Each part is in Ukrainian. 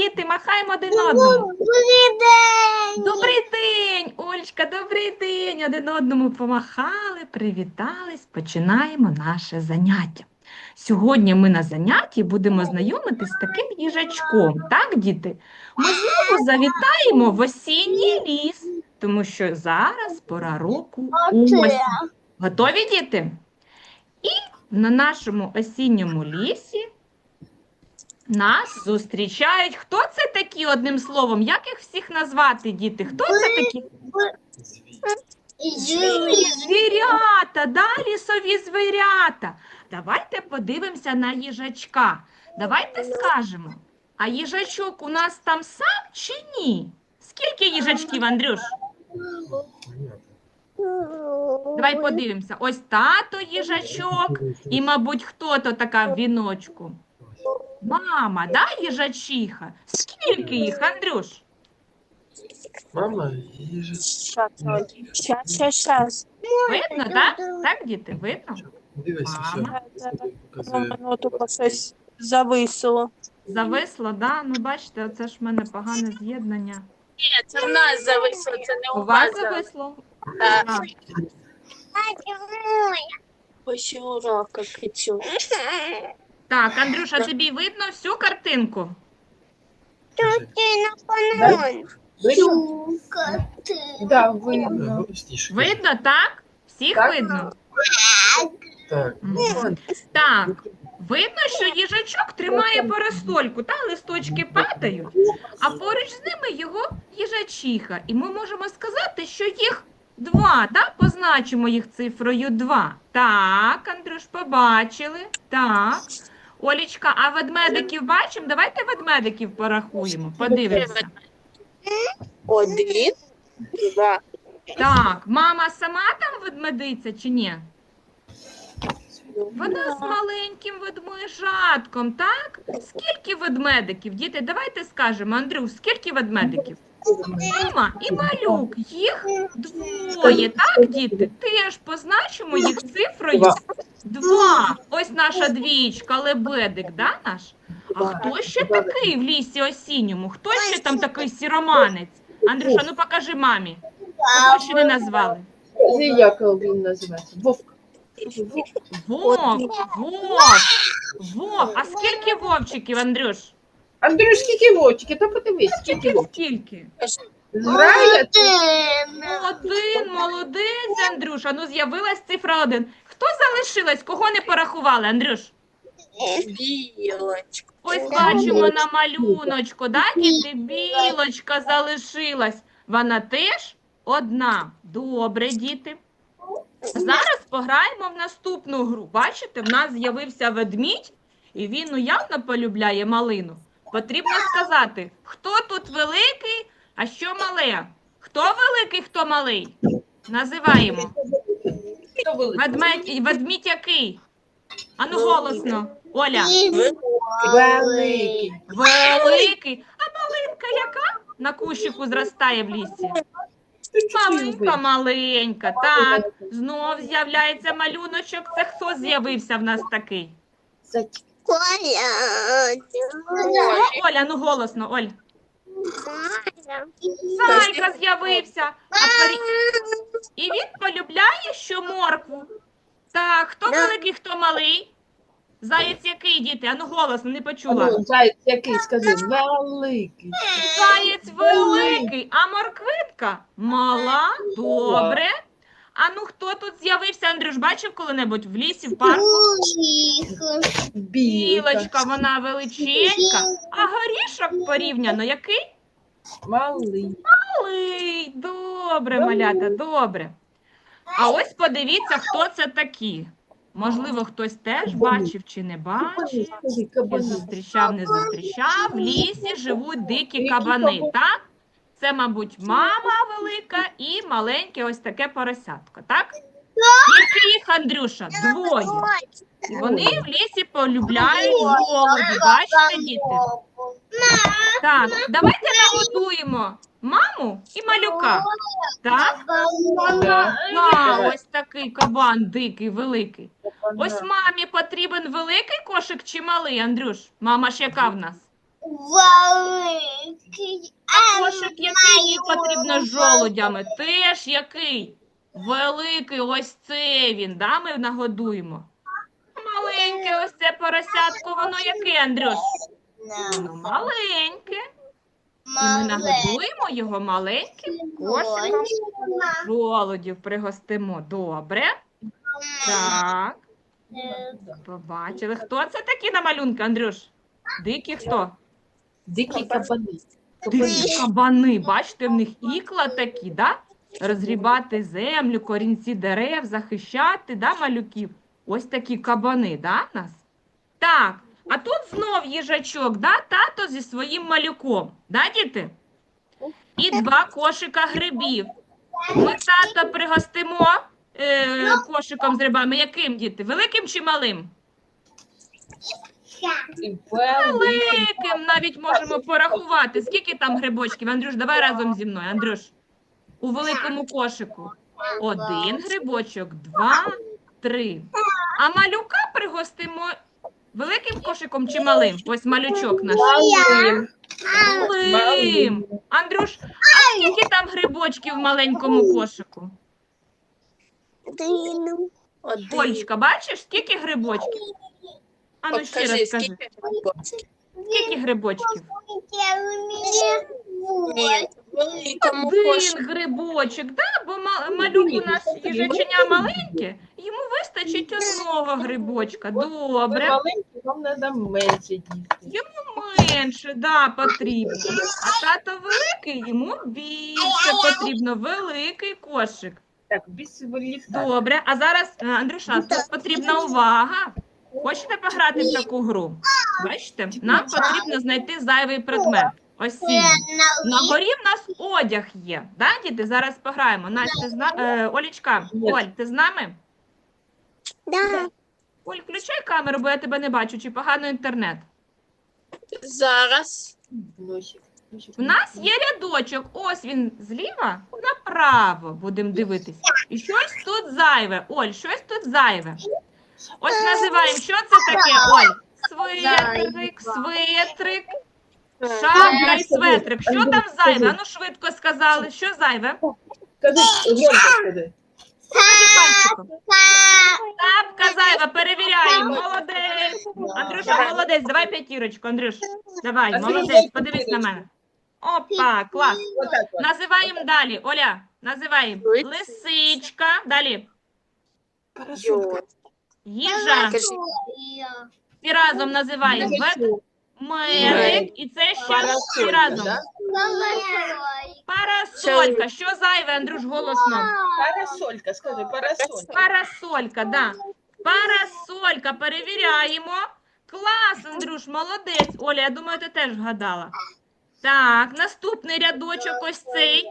діти, махаємо один одному. Добрий день. Добрий день, Олечка, добрий день. Один одному помахали, привітались. Починаємо наше заняття. Сьогодні ми на занятті будемо знайомитись з таким їжачком. Так, діти? Ми знову завітаємо в осінній ліс, тому що зараз пора року осінь. Готові діти? І на нашому осінньому лісі нас зустрічають. Хто це такі, одним словом? Як їх всіх назвати, діти? Хто це такі? Звірята, да, лісові звірята. Давайте подивимося на їжачка. Давайте скажемо, а їжачок у нас там сам чи ні? Скільки їжачків, Андрюш? Давай подивимося. Ось тато їжачок і, мабуть, хто то така в віночку. Мама, да, їжачиха? Скільки їх, Андрюш? Мама їжа. Щас, щас, щас. Видно, так? Так, діти, видно? Дивися. Мама. Показує. минуту бо щось зависло. Зависло, да? Ну, бачите, оце ж в мене погане з'єднання. Ні, це в нас зависло, це не У вас зависло? Так. І урока кричу. Так, Андрюша, тобі видно всю картинку? Да, видно. Видно, так? Всіх Так. видно? Так. Мгм. Так, видно, що їжачок тримає парасольку, та листочки падають, а поруч з ними його їжачиха. І ми можемо сказати, що їх два, так? Позначимо їх цифрою 2. Так, Андрюш, побачили. Так. Олічка, а ведмедиків бачимо? Давайте ведмедиків порахуємо, подивимося. Один, два. Так, мама сама там ведмедиця чи ні? Вона з маленьким ведмежатком, так? Скільки ведмедиків? Діти, давайте скажемо, Андрюх, скільки ведмедиків? Мама і малюк, їх двоє, так, діти? Теж позначимо їх цифрою два. Ось наша двічка, лебедик, да, наш? А хто ще такий в лісі осінньому? Хто ще там такий сіроманець? Андрюша, ну покажи мамі. Кого ще не назвали? Як він називається? Вовк. Вовк, вовк, вовк. А скільки вовчиків, Андрюш? Андрюш, скільки вовчики? Та подивись, скільки вовчики. Скільки? Грає? Один, молодець, Андрюша. Ну, з'явилась цифра один. Хто залишилась? Кого не порахували, Андрюш? Білочка. Ось бачимо на малюночку, да, діти? Білочка залишилась. Вона теж одна. Добре, діти. Зараз пограємо в наступну гру. Бачите, в нас з'явився ведмідь, і він ну, явно полюбляє малину. Потрібно сказати, хто тут великий, а що мале. Хто великий, хто малий? Називаємо. Хто великий? Ведмедь, ведмідь який? Ану голосно. Оля. Великий. Великий. А малинка яка? На кущику зростає в лісі. Маленька, маленька. Так, знов з'являється малюночок. Це хто з'явився в нас такий? Зайчик. Оля, ну голосно, Оль. Зайка з'явився. А І він полюбляє що моркву. Так, хто великий, хто малий? Заєць який, діти? Ану голосно, не почула. Ну, Заяць який, скажи, великий. Заєць великий, а морквитка мала. Добре. А ну хто тут з'явився, Андрюш? Бачив коли-небудь в лісі, в парку? Білочка, вона величенька. А горішок порівняно який? Малий. Малий. Добре, малята, добре. А ось подивіться, хто це такі. Можливо, хтось теж бачив чи не бачив. Чи зустрічав, не зустрічав. В лісі живуть дикі кабани, так? Це, мабуть, мама велика і маленьке ось таке поросятко, так? Скільки їх, Андрюша? Двоє. І вони в лісі полюбляють голоді. Бачите, діти? Так, давайте нагодуємо маму і малюка. Так? Так, ось такий кабан дикий, великий. Ось мамі потрібен великий кошик чи малий, Андрюш? Мама ж яка в нас? Вали. Кошик який їй потрібно з жолудями? Теж який? Великий, ось це він, да, ми нагодуємо. Маленьке ось це поросятко, воно яке, Андрюш? Воно маленьке. І ми нагодуємо його маленьким кошиком. Жолудів пригостимо. Добре. Так, побачили. Хто це такі на малюнки, Андрюш? Дикі хто? Дикі кабани. Дикі кабани. Бачите, в них ікла такі, да? Розгрібати землю, корінці дерев, захищати, да, малюків? Ось такі кабани, да, нас? Так, а тут знов їжачок, да, тато зі своїм малюком, да, діти? І два кошика грибів. Ми тата пригостимо е, кошиком з грибами. Яким, діти? Великим чи малим? Великим навіть можемо порахувати. Скільки там грибочків? Андрюш, давай разом зі мною. Андрюш, у великому кошику. Один грибочок, два, три. А малюка пригостимо великим кошиком чи малим? Ось малючок наш. Малим. Малим. Андрюш, а скільки там грибочків в маленькому кошику? Один. Олечка, бачиш, скільки грибочків? А ну ще раз скажи. скільки грибочків? Скільки грибочків? Ні, великому Один кошику. грибочок, да? бо ма- малюк у нас їжаченя маленьке, йому вистачить одного грибочка. Ви Добре, маленькі, вам треба менше їсти. менше, да, потрібно. А тато великий, йому більше потрібно. Великий кошик. Так, без ліфта. Добре, а зараз, е, Андрюша, тут потрібна увага. Хочете пограти в таку гру? Бачите, нам потрібно знайти зайвий предмет. Осінній. На горі в нас одяг є. Да, діти? Зараз пограємо. Настя, ти зна... е, Олічка, Оль, ти з нами? Да. Оль, включай камеру, бо я тебе не бачу, чи погано інтернет. Зараз. У нас є рядочок. Ось він зліва направо. Будемо дивитись. І щось тут зайве. Оль, щось тут зайве. Ось називаємо, що це таке, Оль? Светрик, светрик, шапка і светрик. Що там зайве? Ану швидко сказали. Що зайве? Скажи, скажи. Тапка зайва, перевіряємо. Молодець. Андрюша, молодець. Давай п'ятірочку, Андрюш. Давай, молодець. Подивись на мене. Опа, клас. Називаємо далі. Оля, називаємо. Лисичка. Далі. Йо. Їжа. Всі разом називаємо. Вед- Медик. І це ще всі Парасолька, разом. Парасолька. Що зайве, Андрюш, голосно? Парасолька, скажи, парасолька. Парасолька, да. Парасолька, перевіряємо. Клас, Андрюш, молодець. Оля, я думаю, ти теж вгадала. Так, наступний рядочок ось цей.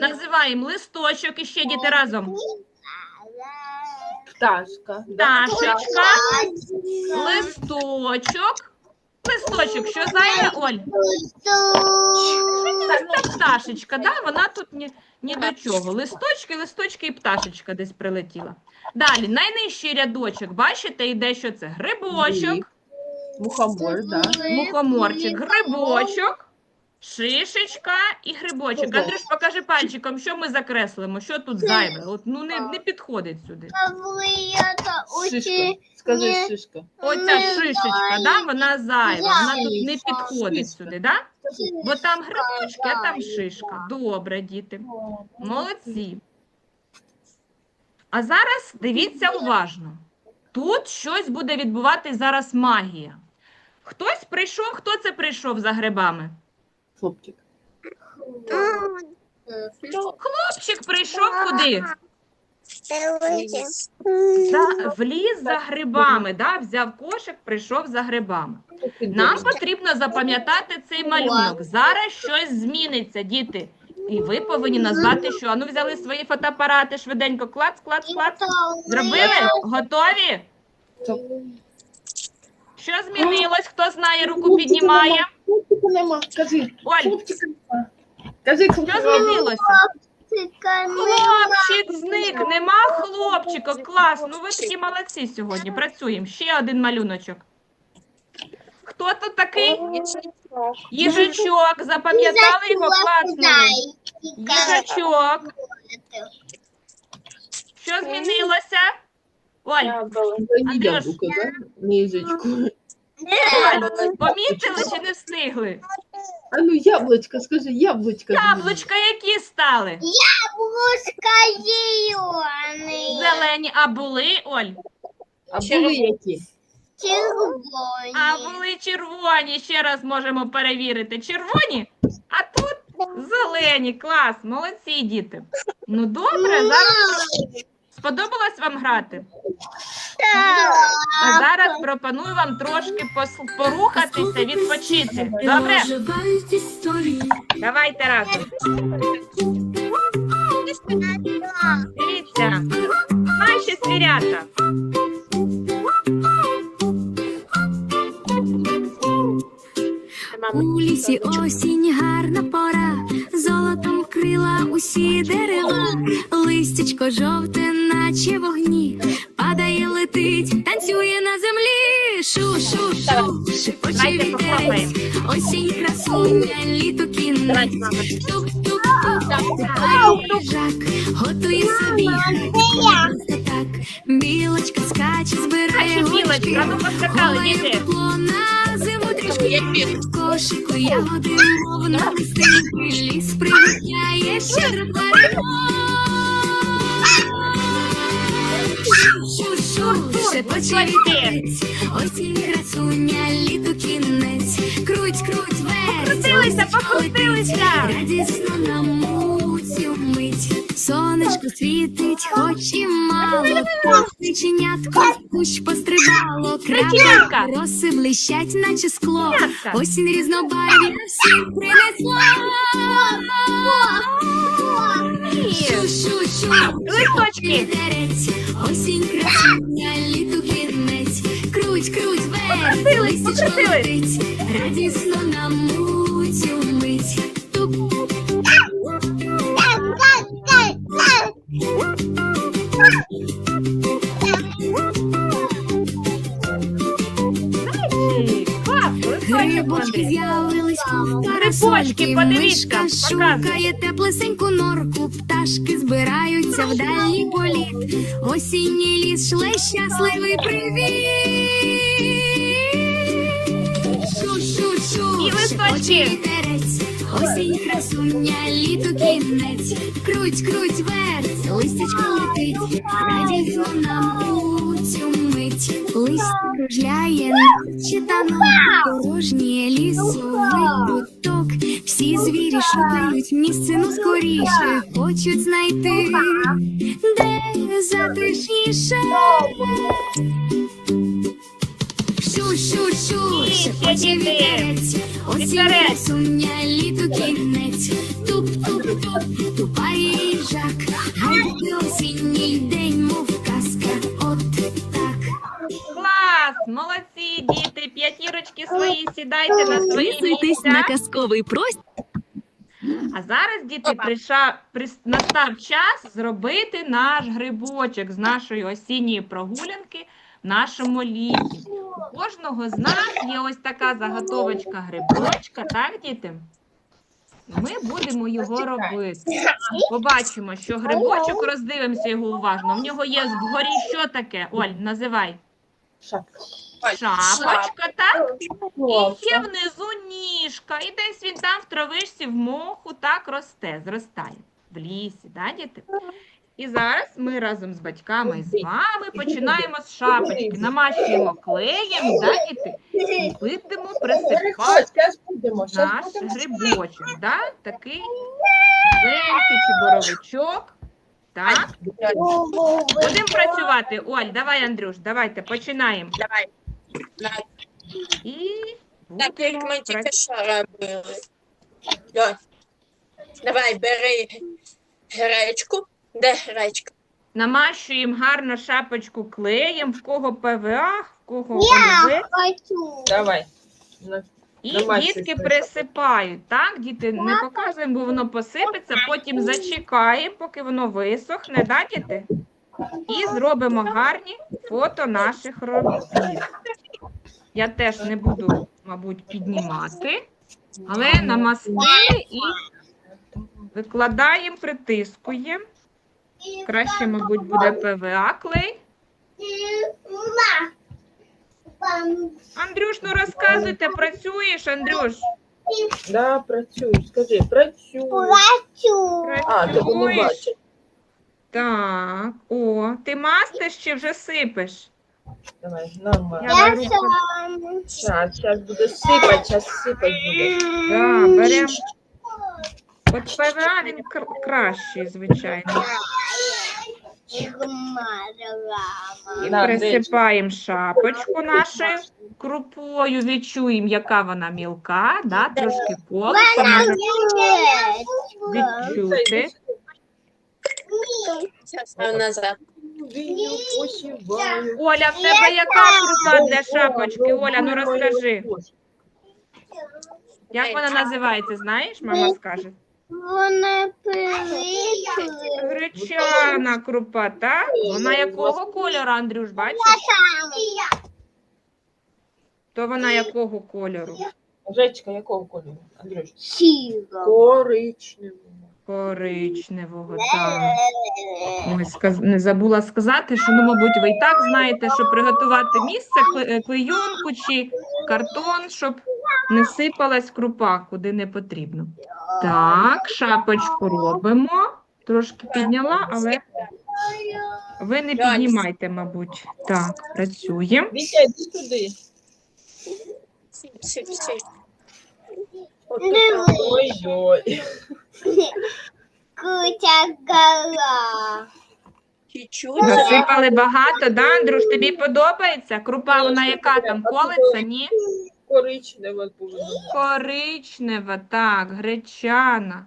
Називаємо листочок і ще діти разом. Пташка. Пташечка, листочок. Листочок, що зайве, Оль? Це пташечка, да? вона тут ні, ні до чого. Листочки, листочки і пташечка десь прилетіла. Далі, найнижчий рядочок, бачите, йде, що це? Грибочок. Мухомор, да. Мухоморчик, грибочок, шишечка і грибочок. Андрюш, покажи пальчиком, що ми закреслимо, що тут зайве. От, ну не, не підходить сюди. Шишка. Скажи, шишка. Оця шишечка, да, вона зайва, вона тут не підходить сюди, да? Бо там грибочки, а там шишка. Добре, діти. Молодці. А зараз дивіться уважно. Тут щось буде відбуватись зараз магія. Хтось прийшов, хто це прийшов за грибами? Хлопчик. Хлопчик прийшов куди? За, в ліс за грибами, да? взяв кошик, прийшов за грибами. Нам потрібно запам'ятати цей малюнок. Зараз щось зміниться, діти. І ви повинні назвати, що. Ану, взяли свої фотоапарати швиденько. Клац, клац, клац. Зробили? Готові? Що змінилось? Хто знає, руку піднімає. Хлопчика нема. Кажи. Оль, Хлопчика нема. Кажи, що змінилося? Хлопчик зник, нема хлопчика. Клас. Ну ви такі молодці сьогодні. Працюємо. Ще один малюночок. Хто тут такий? Їжачок. Запам'ятали його класно? Їжачок. Що змінилося? Оль, Не Андрюш. Оль, помітили чи не встигли? А ну, яблочко, скажи, яблочко. Яблучка які стали? Яблочко зеленый. Зелені, а були, Оль? А були які? Червоний. А були червоні. Ще раз можемо перевірити. Червоні, а тут зелені. Клас, молодці діти. Ну добре, зараз сподобалось вам грати? А зараз пропоную вам трошки пос- порухатися, відпочити. Добре? Давайте разом. Дивіться, наші звірята. У лісі осінь гарна пора, золотом усі дерева, листячко жовте, наче вогні, падає, летить, танцює на землі. Шу, шу, шу, шепоче вітерець, осінь красуня, літо кінець. Тук, тук, тук, їжак, готує собі так. Білочка скаче, збирає голає діти. тепло на. В кошику ягоди, мов на листинки, ліс привітняє щедро Шу-шу, шепоче вітерець, осінь красуня, літо кінець, круть, круть, верть, Покрутилися, покрутилися. радісно нам. Сонечко світить, хоч і мало, птиченятко в кущ пострибало, крапки роси блищать, наче скло. Осінь різнобарв'я всім принесла. Шу-шу-шу, Листочки. Осінь красуня, літо кінець, круть, круть, верть, Покрутились, летить, радісно нам Андрій. з'явились подивіться, мишка шукає теплесеньку норку, пташки збираються в дальній політ. Осінній ліс шле щасливий привіт. Шу-шу-шу, шепоче вітерець, осінь красуня, літо кінець. Круть, круть, верть, листячко летить, радісно нам у Лист кружляє, наче танок, порожнє лісовий куток. Всі звірі шукають місце, ну скоріше, хочуть знайти, де затишніше. Шу-шу-шу, шепоче вітерець, осінь красуня, літо кінець. Туп-туп-туп, тупає їжак, гайде осінній день, мов Клас, молодці, діти, п'ятірочки свої, сідайте на свої Підписуйтесь на казковий простір. А зараз, діти, прис- настав час зробити наш грибочок з нашої осінньої прогулянки в нашому лісі. У кожного з нас є ось така заготовочка грибочка, так, діти? Ми будемо його робити. Побачимо, що грибочок, роздивимося його уважно. В нього є вгорі що таке? Оль, називай. Шапочка, так? І є внизу ніжка, і десь він там в травичці, в моху так росте, зростає в лісі, да, діти? І зараз ми разом з батьками і з вами починаємо з шапочки, намащуємо клеєм, да, діти? І будемо присипати наш грибочок, да? такий зеленький чи боровичок. Так, будемо працювати. Оль, давай, Андрюш, давайте починаємо. Давай. І Так як ми тільки що робили. Давай. Давай, бери гречку. Де гречка? Намащуємо гарно шапочку клеєм, в кого ПВА, в кого ОЛВ. Хочу. Давай. На- І дітки присипають. Так, діти, не показуємо, бо воно посипеться, потім зачекаємо, поки воно висохне, да, діти? І зробимо гарні фото наших робіт. Я теж не буду мабуть, піднімати, але намастили і викладаємо, притискуємо. Краще, мабуть, буде ПВА клей. Андрюш, ну розказуйте, працюєш, Андрюш? Да, працюю. Скажи, працюю. Плачу. А, ти не Працюєш? бачиш. Так, о, ти мастиш чи вже сипеш? Давай, нормально. Я Я сам. Сейчас, сейчас буде сипать, сейчас сипать буде. Да, берем. От ПВА він кр- кращий, звичайно. І присипаємо шапочку нашою крупою, відчуємо, яка вона мілка, да? трошки колиться, може відчути. Оля, в тебе яка крупа для шапочки? Оля, ну розкажи. Як вона називається, знаєш, мама скаже? Вона прилипла. Гречана крупа, так? Вона якого кольору, Андрюш, бачиш? То вона якого кольору? Жечка, якого кольору? Андрюш? Сіра. Коричневого. Коричневого, так. Ой, сказ... не забула сказати, що, ну, мабуть, ви і так знаєте, що приготувати місце, е, клейонку чи картон, щоб не сипалась крупа, куди не потрібно. Так, шапочку робимо. Трошки підняла, але ви не піднімайте, мабуть. Так, працюємо. Вітя, йди туди. Ой-ой. Кутя гора. Насипали багато, да, Андрюш, тобі подобається? Крупа, вона яка там, колиться, ні? Коричнева повинна. Коричнева, так, гречана.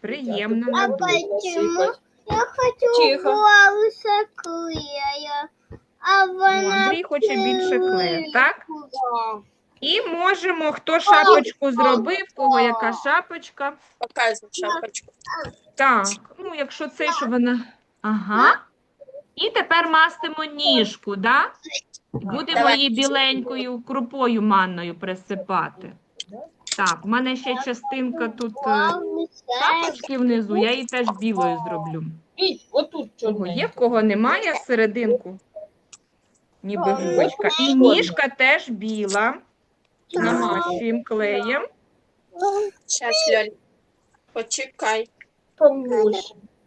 Приємно А на почему я хочу Тихо. волосы клея? А вона Андрій хоче більше клею, так? І можемо, хто шапочку зробив, кого яка шапочка. Показуй шапочку. Так, ну якщо це, що вона. Ага. І тепер мастимо ніжку, да? Будемо Давай. її біленькою крупою манною присипати. Так, в мене ще частинка тут е, шапочки внизу, я її теж білою зроблю. Кого є, в кого немає серединку. Ніби губочка. І ніжка теж біла. Намащуємо клеєм. Зараз, Льоль. Почекай.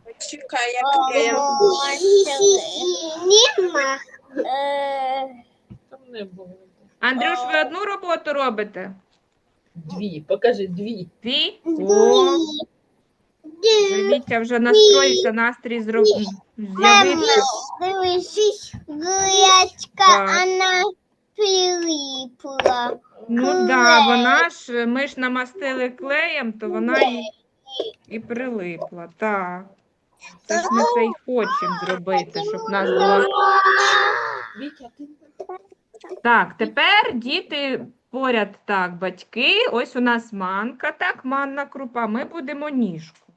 Почекай, як я. Е, Там не було. Андрюш, ви одну роботу робите? Дві, покажи, дві. Дві? О, вже Вітя вже настроївся, настрій зроб... з'явився. Дивись, Так. вона прилипла. Ну да, вона ж, ми ж намастили клеєм, то вона і, і прилипла. Так. Це ж ми це й хочемо зробити, щоб нас була. Так, тепер діти поряд так, батьки. Ось у нас манка, так, манна крупа. Ми будемо ніжку.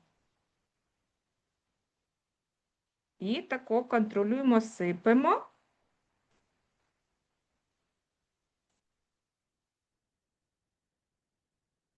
І тако контролюємо, сипемо.